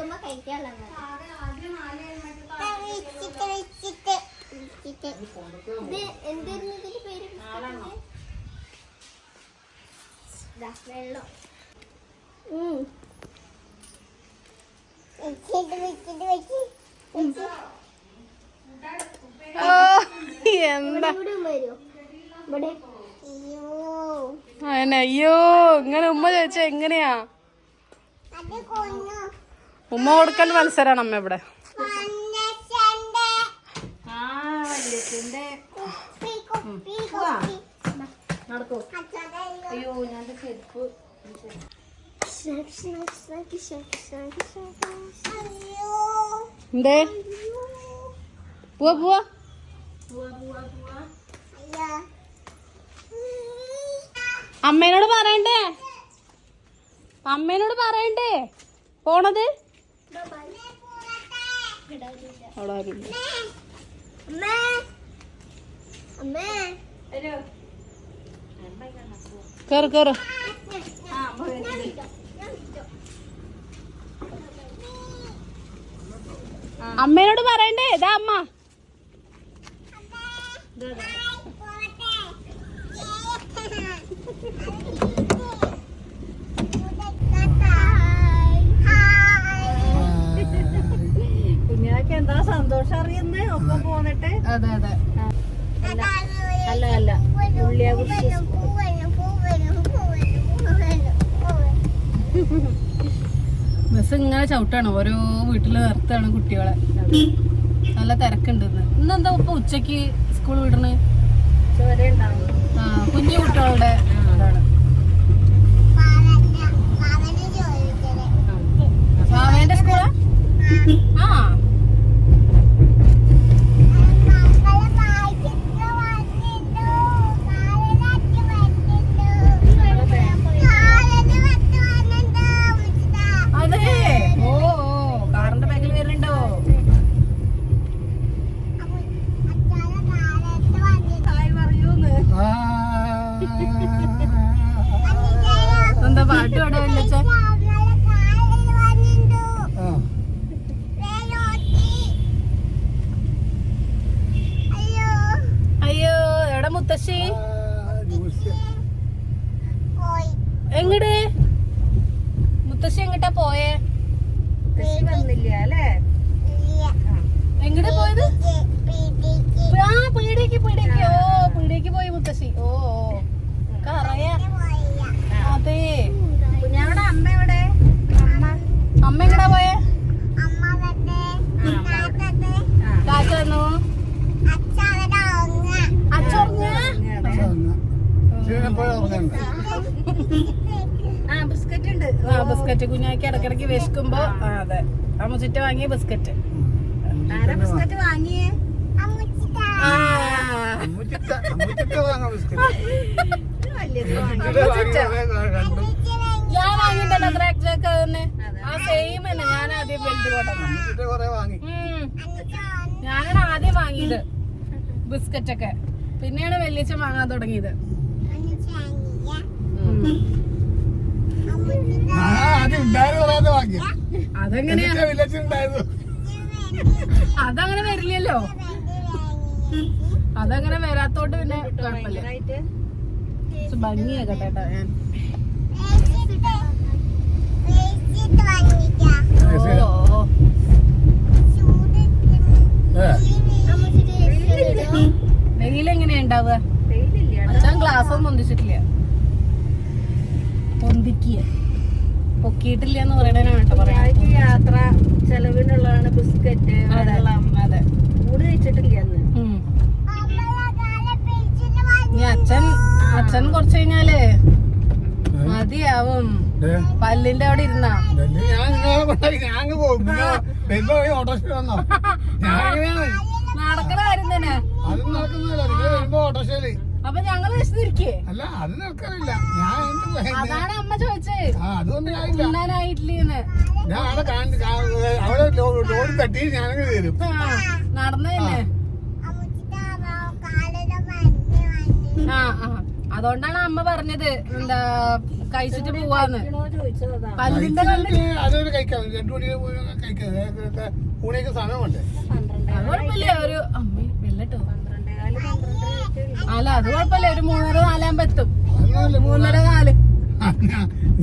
കഴിക്കുമ്പോ എന്തായിരുന്നു ഇതിന്റെ പേര്? വെള്ളം. എന്താ? അയ്യോ. ഇങ്ങനെ ഉമ്മ ചോദിച്ചാ എങ്ങനെയാ? ഉമ്മ കൊടുക്കൽ മത്സരമാണ് അമ്മ ഇവിടെ. എന്തേ? പോവാ പോവാ. അമ്മേനോട് പറയണ്ടേ? അമ്മേനോട് പറയണ്ടേ? പോണത്? അവിടെ ആരുമില്ല. അമ്മേ അമ്മേ കേറ് കേറ് അമ്മേനോട് പറയണ്ടേ? ഇതാ അമ്മ. കുഞ്ഞാക്ക് എന്താ സന്തോഷം അറിയുന്നേ? ഒപ്പം പോന്നിട്ട്. അതെ അതെ. അല്ല അല്ല ഉള്ളിയെ കുറിച്ച് ബസ് ഇങ്ങനെ ചവിട്ടാണ്. ഓരോ വീട്ടിൽ നിർത്തുകയാണ് കുട്ടികളെ. നല്ല തിരക്കുണ്ട് ഇന്ന്. ഇന്നെന്താ ഇപ്പൊ ഉച്ചയ്ക്ക് സ്കൂൾ വിടണേ? ആ കുഞ്ഞു കുട്ടികളുടെ ഇതാണ് സ്വാമേന്റെ സ്കൂളാ ആ അതെ ഓ ഓ കാറിന്റെ ബാക്കിൽ വരുന്നുണ്ടോ ഹായ് പറയൂന്ന് എന്താ പാട്ട് പാടാ വല്ലച്ച അയ്യോ എവിടെ മുത്തശ്ശി എങ്ങട്? മുത്തശ്ശി എങ്ങട്ടാ പോയേ? എങ്ങടെ വന്നില്ല അല്ലേ? എങ്ങട് പോയത്? ആ പീടിയേക്ക് പീടിയേക്ക് ഓ പീടിയേക്ക് പോയി മുത്തശ്ശി. ഓ കറയാ. അതെ. അമ്മ എവിടെ? അമ്മ. അമ്മ എങ്ങടാ പോയേ? ആ ബിസ്ക്കറ്റ് ഉണ്ട് ആ ബിസ്ക്കറ്റ് കുഞ്ഞാക്കി ഇടക്കിടക്ക് വിശക്കുമ്പോ അതെ. അമ്മച്ചിട്ട് വാങ്ങിയ ബിസ്ക്കറ്റ്. ബിസ്ക്കറ്റ് വാങ്ങിയേ? ഞാൻ തന്നെ. ആ സെയിം തന്നെ. ഞാൻ ആദ്യം വലുത്. ഞാനാണ് ആദ്യം വാങ്ങിയത് ബിസ്ക്കറ്റ് ഒക്കെ പിന്നെയാണ് വെല്ലിച്ച വാങ്ങാൻ തുടങ്ങിയത്. അതെങ്ങനെയാ? അതങ്ങനെ വരില്ലല്ലോ. അതങ്ങനെ വരാത്തോണ്ട് പിന്നെ കുഴപ്പമില്ല. ഭയങ്കരായിട്ട് പക്ഷെ ഭംഗിയാ കേട്ടോ ഞാൻ. വെയിലെങ്ങനെയാ ഉണ്ടാവുക? ഗ്ലാസ് ഒന്നും പൊന്തിച്ചിട്ടില്ല. പൊന്തിക്കുക പൊക്കിയിട്ടില്ല എന്ന് പറയണ കേട്ടോ പറയാ യാത്ര ചെലവിനുള്ളതാണ് ബിസ്ക്കറ്റ് അതെ. അതെ. കൂട് കഴിച്ചിട്ടില്ല അന്ന്. ഇനി അച്ഛൻ അച്ഛൻ കുറച്ച് കഴിഞ്ഞാലേ മതിയാവും. പല്ലിന്റെ അവിടെ ഇരുന്നാ. നടക്കണ കാര്യം തന്നെ. അപ്പൊ ഞങ്ങൾ വിശന്നിരിക്കേ? അല്ല അത് നിൽക്കാനില്ല ഞാൻ എന്ത് ഭയ- അതാണ് അമ്മ ചോദിച്ചേ. ആ അതൊന്നും ആയില്ല തിന്നാനായിട്ടില്ലേന്ന്. ഞാൻ അവിടെ കാണി- കാ- അവിടെ ലോ- ലോറി തട്ടി ഞാനങ്ങ് തരും ആ നടന്നതന്നെ ആ. ആ അതുകൊണ്ടാണ് അമ്മ പറഞ്ഞത് എന്താ കഴിച്ചിട്ട് പോവാന്ന്. പല്ലിന്റെ അതൊരു കഴിക്കാം. രണ്ടു മണി കഴിക്കാം. സമയമുണ്ട്. കുഴപ്പമില്ല. ഒരു അമ്മ വെല്ലട്ടോ അല്ല അത് കുഴപ്പമില്ല. ഒരു മൂന്നര നാലാകുമ്പോ എത്തും. മൂന്നര നാല്.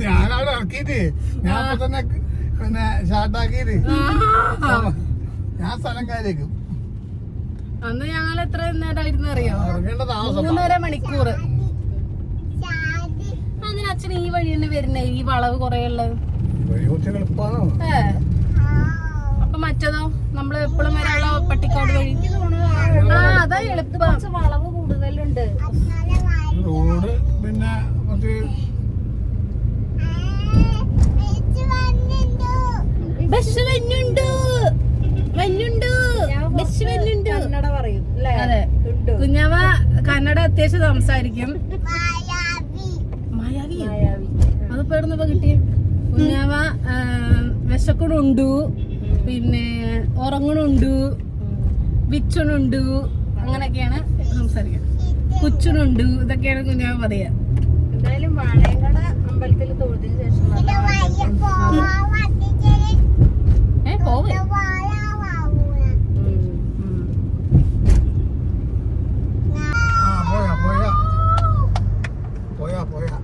ഞാനവിടെ ഇറക്കിയിട്ട് ഞാൻ തന്നെ പിന്നെ ഷാർട്ടാക്കിയിട്ട് ഞാൻ സ്ഥലം കാര്യക്കും അന്ന് ഞങ്ങൾ എത്ര നേരമായിരുന്നു അറിയോ? മൂന്നര മണിക്കൂർ അതിന് അച്ഛൻ ഈ വഴി തന്നെ വരുന്നേ. ഈ വളവ് കൊറേ ഉള്ളത്. അപ്പൊ മറ്റേതോ? നമ്മൾ എപ്പോഴും വരാനുള്ള പട്ടിക്കാട് വഴി. അതാ എളുപ്പം. കുറച്ച് വളവ് കൂടുതലുണ്ട്. റോഡ് പിന്നെ ബസ് വന്നുണ്ട്. വന്നുണ്ട്. ഞാൻ ബസ് വന്നുണ്ട്. കന്നഡ പറയും അതെ. ഉണ്ട്. കുഞ്ഞവ കന്നഡ അത്യാവശ്യം സംസാരിക്കും. മായാവി. മായാവി. അതിപ്പോ എവിടുന്നപ്പോ കിട്ടി കുഞ്ഞാവ വിശക്കണുണ്ടു. പിന്നെ ഉറങ്ങണുണ്ടു. വിച്ചണുണ്ടു അങ്ങനെയൊക്കെയാണ് സംസാരിക്കുക കുച്ചണുണ്ടു ഇതൊക്കെയാണ് ഞാൻ പറയാ എന്തായാലും വാഴയങ്കട അമ്പലത്തിൽ തൊഴുതിന് ശേഷം ഏ പോവേ. പോയാ പോയാ. പോയാ പോയാ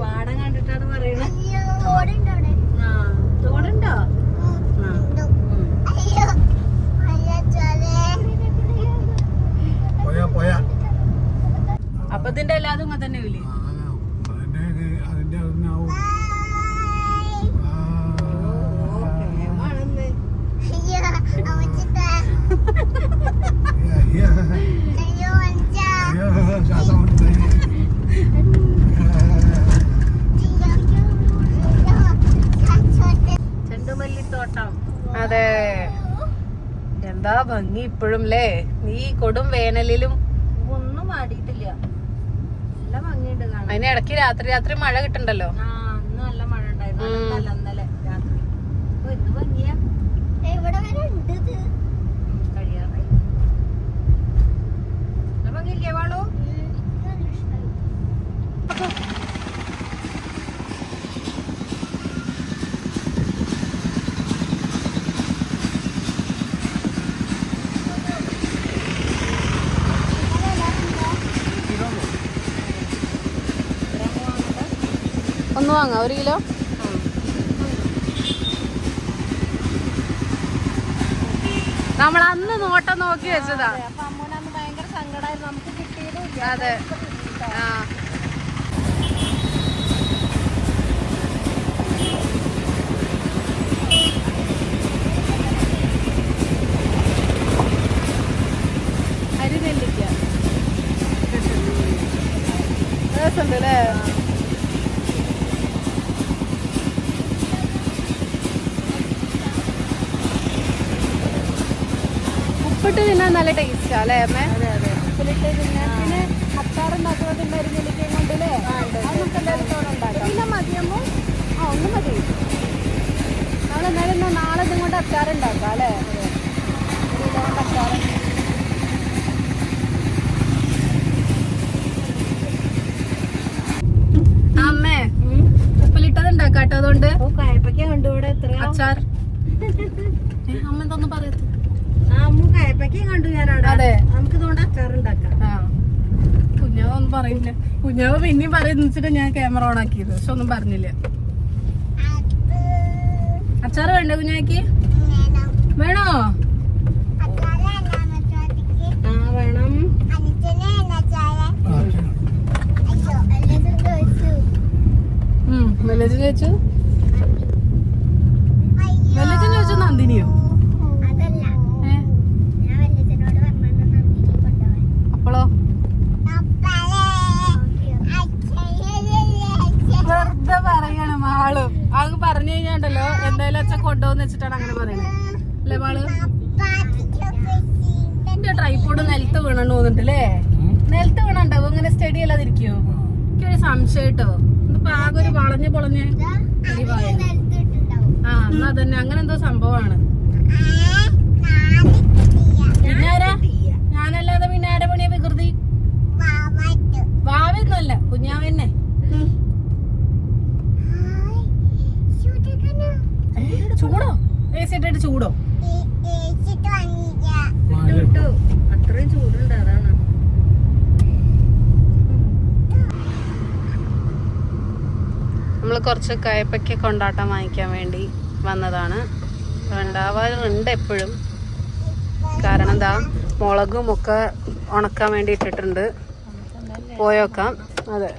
പാടം കണ്ടിട്ടാണ് പറയണത് ആ തോടുണ്ടോ പോയാ പോയാ അപ്പൊ ഇതിന്റെ എല്ലാതും ഇങ്ങനെ തന്നെ ഇല്ലേ ആ, അതിന്റെ അതിന്റെ ഒന്നാവും ആണെന്ന് ശ്വാസം മുട്ടുന്നത്. ചെണ്ടുമല്ലിത്തോട്ടം അതെ എന്താ ഭംഗി ഇപ്പോഴും അല്ലേ നീ കൊടും വേനലിലും ഒന്നും ആടിയിട്ടില്ല നല്ല ഭംഗിയുണ്ട് കാണാൻ. അതിന് ഇടയ്ക്ക് രാത്രി രാത്രി മഴ കിട്ടണ്ടല്ലോ? ആ നല്ല മഴ ഉണ്ടായിരുന്നു. ഇന്നലെ രാത്രി. ഓ, എന്ത് ഭംഗിയാ? ഇവിടെ വരെ ഉണ്ട് ഇത്. കഴിയാറായി. നല്ല ഭംഗിയില്ലേ വാളു എനിക്ക് നല്ല ഇഷ്ടായി. ഒന്ന് വാങ്ങാം. ഒരു കിലോ? നമ്മൾ അന്ന് നോട്ടം നോക്കി വെച്ചതാ. അതെ ആ. അരി നെല്ലിക്ക. രസമുണ്ട് അല്ലേ? ഉപ്പിട്ട് തിന്നാൻ നല്ല ടേസ്റ്റാ അല്ലേ അമ്മേ? ഉപ്പിലിട്ട് തിന്നാൻ പിന്നെ അച്ചാറുണ്ടാക്കുന്നത് കൊണ്ടല്ലേ നമുക്ക് പിന്നെ മതിയമ്മോ ആ ഒന്ന് മതി. നമ്മൾ എന്നാലും നാളെ ഇതും കൊണ്ട് അച്ചാറുണ്ടാക്കാം അല്ലേ? അച്ചാറ് അമ്മേ ഉപ്പിലിട്ടത് ഉണ്ടാക്കാട്ടോ അതുകൊണ്ട്? അച്ചാർ. അമ്മ എന്തൊന്നും പറയത്തു അതെ. നമുക്ക് കുഞ്ഞാവ് ഒന്നും പറയില്ല. കുഞ്ഞാവ് പിന്നെയും പറയുന്ന വെച്ചിട്ട് ഞാൻ ക്യാമറ ഓൺ ആക്കിയത്. പക്ഷെ ഒന്നും പറഞ്ഞില്ല. അച്ചാറ് വേണ്ട കുഞ്ഞാക്ക് വേണം. വേണോ. എന്നാന്ന് ചോദിക്ക്. ആ വേണം അനിച്ചന് എന്നാ ചായ? ആ, ശരി. അയ്യോ, എല്ലാതും ചോദിച്ചു. ഉം വെല്ലച്ചൻ ചോദിച്ചു അയ്യോ. വെല്ലച്ചൻ ചോദിച്ചു നന്ദിനിയോ അതല്ല ഏ ഞാൻ വല്യച്ഛനോട് പറഞ്ഞത് നന്ദിനി കൊണ്ടുപോകാൻ അപ്പോളോ വെറുതെ പറയണം മാൾ കഴിഞ്ഞാണ്ടല്ലോ എന്തായാലും അച്ഛൻ കൊണ്ടുപോകുന്ന വെച്ചിട്ടാണ് അങ്ങനെ പറയുന്നത്. അല്ലേ മാൾ? എന്റെ ട്രൈപ്പോഡ് നിലത്ത് വീണു തോന്നിട്ടല്ലേ? നിലത്ത് വീണുണ്ടാവും ഇങ്ങനെ സ്റ്റഡി അല്ലാതിരിക്കോ എനിക്കൊരു സംശയം കേട്ടോ. ഇപ്പൊ ആകെ ഒരു വളഞ്ഞ് പൊളഞ്ഞ്. ആ എന്നാ തന്നെ അങ്ങനെ എന്തോ സംഭവമാണ്. കുറച്ച് കയപ്പയ്ക്ക കൊണ്ടാട്ടം വാങ്ങിക്കാൻ വേണ്ടി വന്നതാണ്. ഉണ്ടാവാറുണ്ട് എപ്പോഴും. കാരണം എന്താ മുളകും ഒക്കെ ഉണക്കാൻ വേണ്ടി ഇട്ടിട്ടുണ്ട് പോയോക്കാം. അതെ.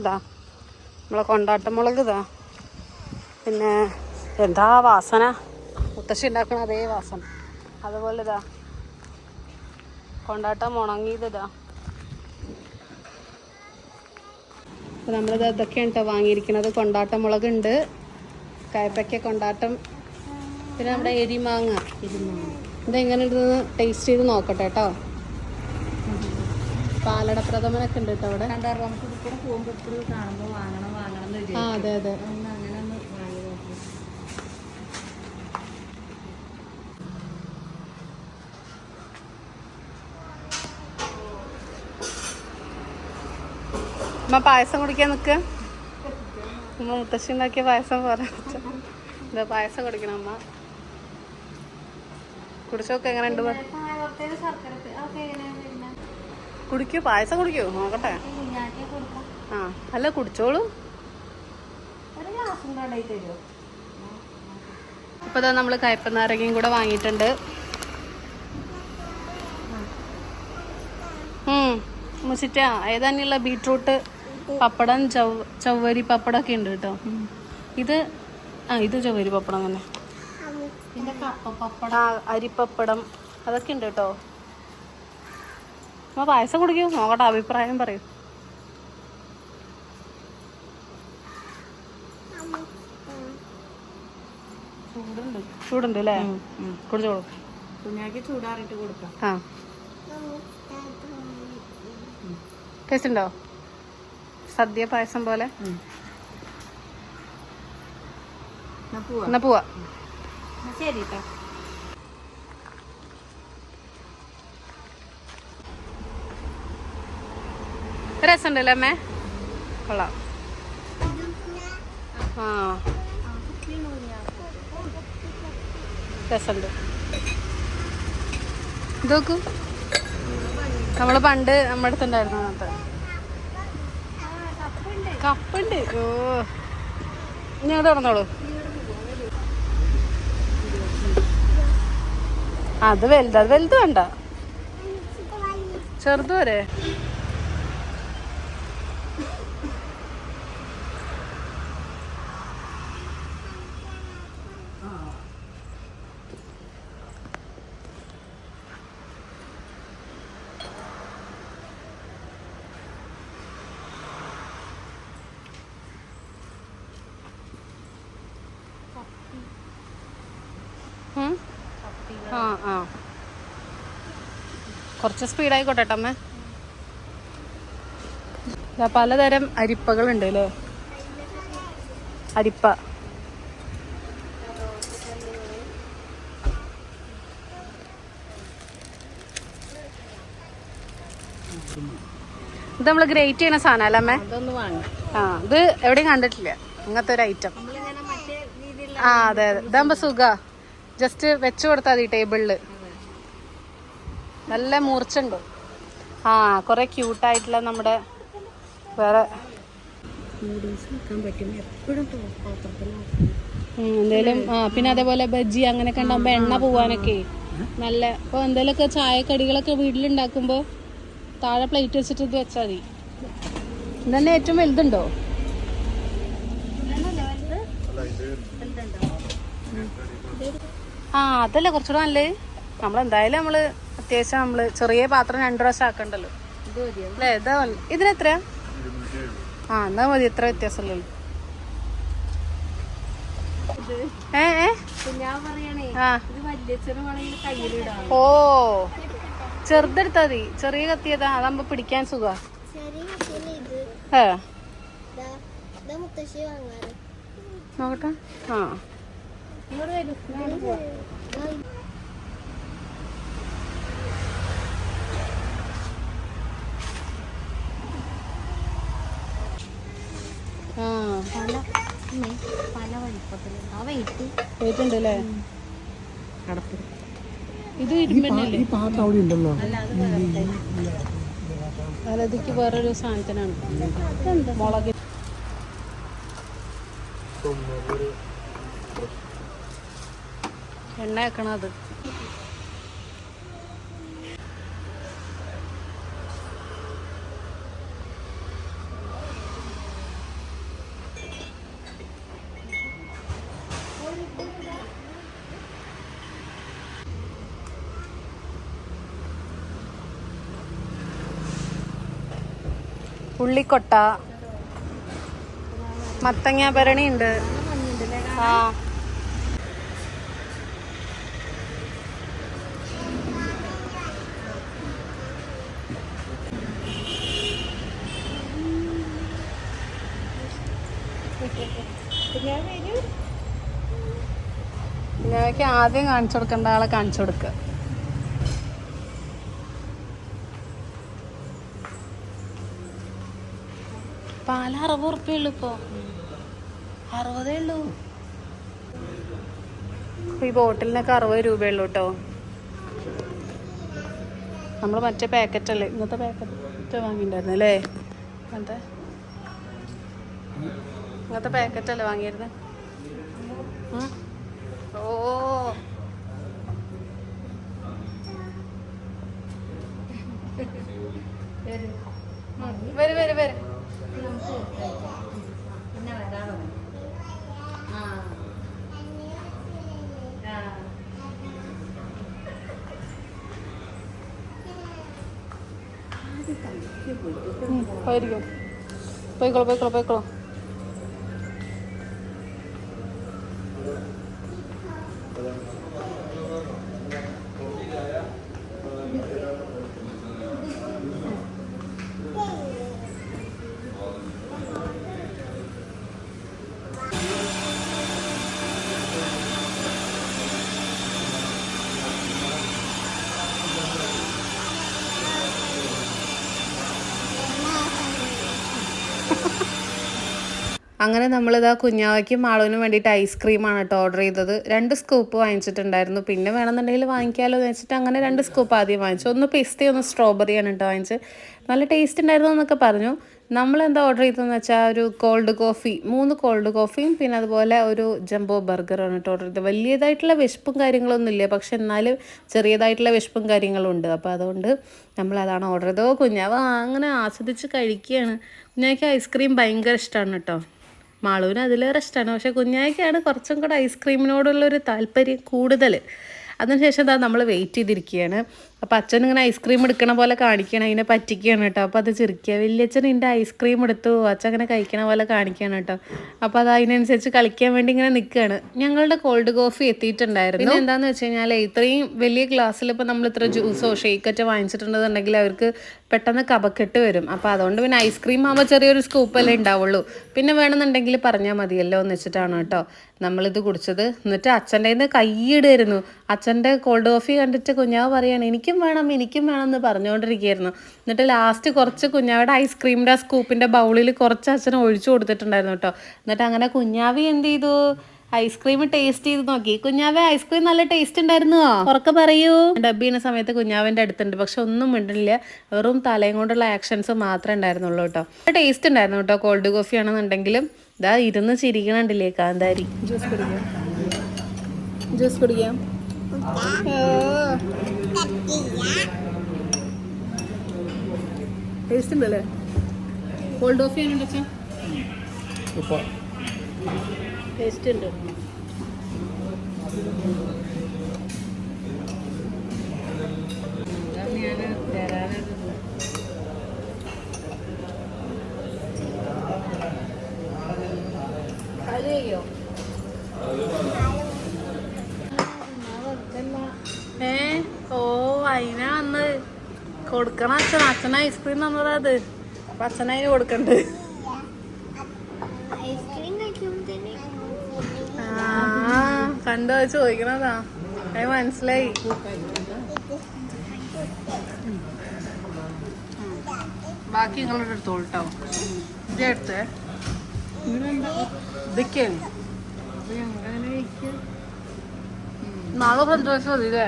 ഇതാ നമ്മളെ കൊണ്ടാട്ട മുളക് ഇതാ പിന്നെ എന്താ വാസന? മുത്തശ്ശി ഉണ്ടാക്കണ അതേ വാസന അതുപോലെ ഇതാ കൊണ്ടാട്ടം ഉണങ്ങിയത് ഇതാ. അപ്പോൾ നമ്മളിത് ഇതൊക്കെയാണ് കേട്ടോ വാങ്ങിയിരിക്കുന്നത് കൊണ്ടാട്ടം മുളകുണ്ട് കയപ്പയ്ക്ക കൊണ്ടാട്ടം പിന്നെ നമ്മുടെ എരിമാങ്ങ. ഇതെങ്ങനെ ഉണ്ടെന്ന് ടേസ്റ്റ് ചെയ്ത് നോക്കട്ടെ കേട്ടോ പാലട പ്രഥമനൊക്കെ ഉണ്ട് കേട്ടോ അവിടെ. ആ അതെ അതെ ഒന്ന് അങ്ങനെ ഒന്ന് വാങ്ങി നോക്കും അമ്മ പായസം കുടിക്കാൻ നിക്ക്. അമ്മ മുത്തശ്ശി ഉണ്ടാക്കിയ പായസം പോലെ ഇതാ പായസം കുടിക്കണം അമ്മ കുടിച്ചോക്കെ എങ്ങനെ ഉണ്ട്? കുടിക്കൂ പായസം കുടിക്കൂ. നോക്കട്ടെ. ആ അല്ല കുടിച്ചോളൂ. ഇപ്പൊ നമ്മൾ കയ്പനാരകയും കൂടെ വാങ്ങിയിട്ടുണ്ട്. മുസിറ്റ ഏതാനുള്ള ബീട്രൂട്ട്? പപ്പടം ചവ് ചവ്വരി പപ്പടം ഒക്കെ ഉണ്ട് കേട്ടോ. ഇത് ആ ഇത് ചവ്വരി പപ്പടം തന്നെ. പിന്നെ കപ്പ പപ്പടം. അരിപ്പപ്പടം അതൊക്കെ ഉണ്ട് കേട്ടോ. അമ്മ പായസം കുടിക്കൂ. നോക്കട്ടെ അഭിപ്രായം പറയൂ. ചൂടുണ്ട്. ചൂടുണ്ട് അല്ലേ? കുടിച്ചോളൂ. കുഞ്ഞാക്ക് ചൂടാറിയിട്ട് കൊടുക്കാം. ആ. ടേസ്റ്റ് ഉണ്ടോ? സദ്യ പായസം പോലെ. എന്നാ പോവാ? ശരി കേട്ടോ രസമുണ്ടല്ലേ അമ്മേ? കൊള്ളാം. ആ. രസമുണ്ട് ഇതോക്കൂ. നമ്മൾ പണ്ട് നമ്മുടെ അടുത്തുണ്ടായിരുന്നു അങ്ങനത്തെ കപ്പുണ്ട്. ഓ. ഞാൻ തുറന്നോളൂ അത് വലുത് അത് വലുത് വേണ്ട. ചെറുത് വരെ ആ ആ. കുറച്ച് സ്പീഡായിക്കോട്ടെ കേട്ടോ അമ്മേ ദാ പലതരം അരിപ്പകളുണ്ട് അല്ലേ അരിപ്പ. ഇത് നമ്മൾ ഗ്രേറ്റ് ചെയ്യുന്ന സാധനം അല്ലേ അമ്മേ? ആ ഇത് എവിടെയും കണ്ടിട്ടില്ല. അങ്ങനത്തെ ഒരു ഐറ്റം ആ അതെ അതെ. ഇതാകുമ്പോ സുഖ. ജസ്റ്റ് വെച്ചു കൊടുത്താൽ മതി ടേബിളിൽ നല്ല മൂർച്ചുണ്ട് ആ കുറെ ക്യൂട്ടായിട്ടുള്ള നമ്മുടെ വേറെ എന്തേലും പിന്നെ അതേപോലെ ബജ്ജി അങ്ങനെയൊക്കെ ഉണ്ടാകുമ്പോ എണ്ണ പോവാനൊക്കെ നല്ല ഇപ്പൊ എന്തേലൊക്കെ ചായക്കടികളൊക്കെ വീട്ടിലുണ്ടാക്കുമ്പോ താഴെ പ്ലേറ്റ് വെച്ചിട്ട് ഇത് വെച്ചാൽ മതി. ഇതന്നെ ഏറ്റവും വലുതുണ്ടോ? ആ അതല്ലേ കുറച്ചുകൂടെ നല്ലത്? നമ്മളെന്തായാലും നമ്മൾ അത്യാവശ്യം നമ്മൾ ചെറിയ പാത്രം രണ്ടു പ്രാവശ്യം ആക്കണ്ടല്ലോ. അല്ലേ? ഇതാ ഇതിനെത്രയാ ആ എന്നാ മതി. എത്ര കയ്യിലിടാം ഓ. ചെറുതെടുത്താ മതി. ചെറിയ കത്തിയതാ. അതാകുമ്പോ പിടിക്കാൻ സുഖാ. ഏ. നോക്കട്ടെ. ആ. ഇങ്ങോട്ട് വരൂ ഇങ്ങോട്ട് ആ പല ഉമ്മേ, പല വലിപ്പത്തിലുണ്ട്. ആ വെയിറ്റ് പോയിട്ടുണ്ട് അല്ലേ ഇത് ഈ ഇരുമ്പന്നല്ലേ അലതിക്ക് വേറൊരു സാധനത്തിനാണ്. മുളക്. എണ്ണ വെക്കണത് ഉള്ളിക്കൊട്ട മത്തങ്ങ ഭരണി ഉണ്ട് ആ. ആദ്യം കാണിച്ചു കൊടുക്കേണ്ട ആളെ കാണിച്ചു കൊടുക്കുക പാല അറുപത് ഉറുപ്പ്യ ഉള്ളു ഇപ്പോ. അറുപതേ ഉള്ളൂ. ഈ ബോട്ടിലിനൊക്കെ അറുപത് രൂപയുള്ളൂ കേട്ടോ നമ്മൾ മറ്റേ പാക്കറ്റ് അല്ലേ? ഇന്നത്തെ പാക്കറ്റ് വാങ്ങിയിട്ടുണ്ടായിരുന്നു അല്ലേ? അങ്ങനത്തെ ഇങ്ങനത്തെ പാക്കറ്റ് അല്ലേ വാങ്ങിയിരുന്നത്. ഓ. വരും. വരും വരും പോയിരിക്കും പോയിക്കോളൂ പോയിക്കോളൂ പോയിക്കോളൂ. അങ്ങനെ നമ്മളിത് ആ കുഞ്ഞാവയ്ക്കും മാളവിനും വേണ്ടിയിട്ട് ഐസ്ക്രീമാണ് കേട്ടോ ഓർഡർ ചെയ്തത്. രണ്ട് സ്കൂപ്പ് വാങ്ങിച്ചിട്ടുണ്ടായിരുന്നു. പിന്നെ വേണമെന്നുണ്ടെങ്കിൽ വാങ്ങിക്കാമല്ലോ എന്ന് വെച്ചിട്ട് അങ്ങനെ രണ്ട് സ്കൂപ്പ് ആദ്യം വാങ്ങിച്ചു. ഒന്ന് പിസ്തയും ഒന്ന് സ്ട്രോബെറിയാണ് കേട്ടോ വാങ്ങിച്ചത്. നല്ല ടേസ്റ്റ് ഉണ്ടായിരുന്നു എന്നൊക്കെ പറഞ്ഞു. നമ്മൾ എന്താ ഓർഡർ ചെയ്തതെന്ന് വെച്ചാൽ ഒരു കോൾഡ് കോഫി മൂന്ന് കോൾഡ് കോഫിയും പിന്നെ അതുപോലെ ഒരു ജംബോ ബർഗറാണ് കേട്ടോ ഓർഡർ ചെയ്തത്. വലിയതായിട്ടുള്ള വിശപ്പും കാര്യങ്ങളൊന്നും ഇല്ല. പക്ഷെ എന്നാലും ചെറിയതായിട്ടുള്ള വിശപ്പും കാര്യങ്ങളും ഉണ്ട്. അപ്പോൾ അതുകൊണ്ട് നമ്മൾ അതാണ് ഓർഡർ ചെയ്തത് കുഞ്ഞാവ് അങ്ങനെ ആസ്വദിച്ച് കഴിക്കുകയാണ്. കുഞ്ഞാക്ക് ഐസ്ക്രീം ഭയങ്കര ഇഷ്ടമാണ് കേട്ടോ മാളുവിന് അതിലേറെ ഇഷ്ടമാണ് പക്ഷെ കുഞ്ഞായ്ക്കാണ് കുറച്ചും കൂടെ ഐസ്ക്രീമിനോടുള്ളൊരു താല്പര്യം കൂടുതൽ. അതിനുശേഷം എന്താ നമ്മൾ വെയിറ്റ് ചെയ്തിരിക്കുകയാണ്. അപ്പോൾ അച്ഛൻ ഇങ്ങനെ ഐസ്ക്രീം എടുക്കണ പോലെ കാണിക്കണം. അതിനെ പറ്റിക്കുകയാണ് കേട്ടോ. അപ്പോൾ അത് ചിരിക്കുക വലിയച്ഛൻ എന്റെ ഐസ്ക്രീം എടുത്തു. അച്ഛൻ അങ്ങനെ കഴിക്കണ പോലെ കാണിക്കുകയാണ് കേട്ടോ. അപ്പോൾ അത് അതിനനുസരിച്ച് കളിക്കാൻ വേണ്ടി ഇങ്ങനെ നിൽക്കുകയാണ് ഞങ്ങളുടെ കോൾഡ് കോഫി എത്തിയിട്ടുണ്ടായിരുന്നു. പിന്നെ എന്താണെന്ന് വെച്ച് കഴിഞ്ഞാൽ ഇത്രയും വലിയ ഗ്ലാസ്സിൽ ഇപ്പോൾ നമ്മൾ ഇത്ര ജ്യൂസോ ഷേക്കൊക്കെ വാങ്ങിച്ചിട്ടുണ്ടെന്നുണ്ടെങ്കിൽ അവർക്ക് പെട്ടെന്ന് കപക്കെട്ട് വരും. അപ്പോൾ അതുകൊണ്ട് പിന്നെ ഐസ്ക്രീം ആകുമ്പോൾ ചെറിയൊരു സ്കൂപ്പല്ലേ ഉണ്ടാവുള്ളൂ പിന്നെ വേണമെന്നുണ്ടെങ്കിൽ പറഞ്ഞാൽ മതിയല്ലോ എന്ന് വെച്ചിട്ടാണ് കേട്ടോ നമ്മളിത് കുടിച്ചത്. എന്നിട്ട് അച്ഛന്റെ കയ്യിടുമായിരുന്നു അച്ഛന്റെ കോൾഡ് കോഫി കണ്ടിട്ട് കുഞ്ഞാവ് പറയാണ് എനിക്കും വേണം എനിക്കും വേണം എന്ന് പറഞ്ഞുകൊണ്ടിരിക്കുകയായിരുന്നു എന്നിട്ട് ലാസ്റ്റ് കുറച്ച് കുഞ്ഞാവിടെ ഐസ്ക്രീമിന്റെ ആ സ്കൂപ്പിന്റെ ബൗളിൽ കുറച്ച് അച്ഛൻ ഒഴിച്ചു കൊടുത്തിട്ടുണ്ടായിരുന്നു കേട്ടോ എന്നിട്ട് അങ്ങനെ കുഞ്ഞാവി എന്ത് ചെയ്തു? ഐസ്ക്രീം ടേസ്റ്റ് ചെയ്ത് നോക്കി. കുഞ്ഞാവെ ഐസ്ക്രീം നല്ല ടേസ്റ്റ് ഉണ്ടായിരുന്നോ? ഉറക്കെ പറയൂ. ഡബ് ചെയ്യുന്ന സമയത്ത് കുഞ്ഞാവിന്റെ അടുത്തുണ്ട്. പക്ഷെ ഒന്നും മിണ്ടില്ല. വെറും തലയും കൊണ്ടുള്ള ആക്ഷൻസ് മാത്രമേ ഉണ്ടായിരുന്നുള്ളൂ കേട്ടോ ടേസ്റ്റ് ഉണ്ടായിരുന്നു കേട്ടോ കോൾഡ് കോഫി ആണെന്നുണ്ടെങ്കിലും. ഇതാ ഇരുന്ന് ചിരിക്കണണ്ടില്ലേ കാന്താരി. ജ്യൂസ് കുടിക്കാം. ജ്യൂസ് കുടിക്കാം. ടേസ്റ്റ് ഉണ്ടല്ലേ? കോൾഡ് കോഫി ആണ് ഇപ്പോൾ ടേസ്റ്റ് ഉണ്ട്. ഏ ഓ അതിനാ വന്ന് കൊടുക്കണം. അച്ഛൻ അച്ഛൻ ഐസ്ക്രീം തന്നതാ അത്. അപ്പൊ അച്ഛൻ അതിന് കൊടുക്കണ്ട്. ആ കണ്ടോ? ചോദിക്കണതാ. അത് മനസ്സിലായി. ബാക്കി നിങ്ങളുടെ എടുത്തോളൂ കേട്ടോ ഇതേ എടുത്തേ. ഇതൊക്കെയാണ്. നാളെ സന്തോഷം മതി അല്ലേ?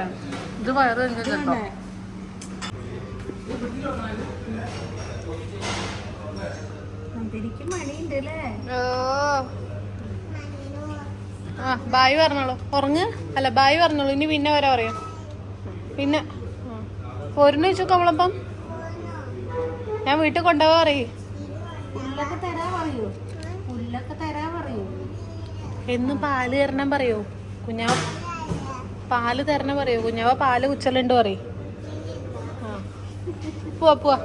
ഇത് വയറ് കഴിഞ്ഞ കേട്ടോ എനിക്ക് മണിയുണ്ട് അല്ലേ ഓ ആ ബായ് പറഞ്ഞോളൂ. ഉറങ്ങ്. അല്ല ബായ് പറഞ്ഞോളൂ. ഇനി പിന്നെ വരെ പറയാം. പിന്നെ. പോരുന്ന ചോദിച്ചു നമ്മളപ്പം ഞാൻ വീട്ടിൽ കൊണ്ടുപോവാ പറയേ. പുല്ലൊക്കെ തരാ പറയൂ. പുല്ലൊക്കെ തരാ പറയൂ. എന്ന് പാൽ തരണം പറയോ. കുഞ്ഞാവ പാൽ തരണം പറയോ. കുഞ്ഞാവ പാൽ കുച്ചലുണ്ട് പറയും. ആ പോവാ പോവാ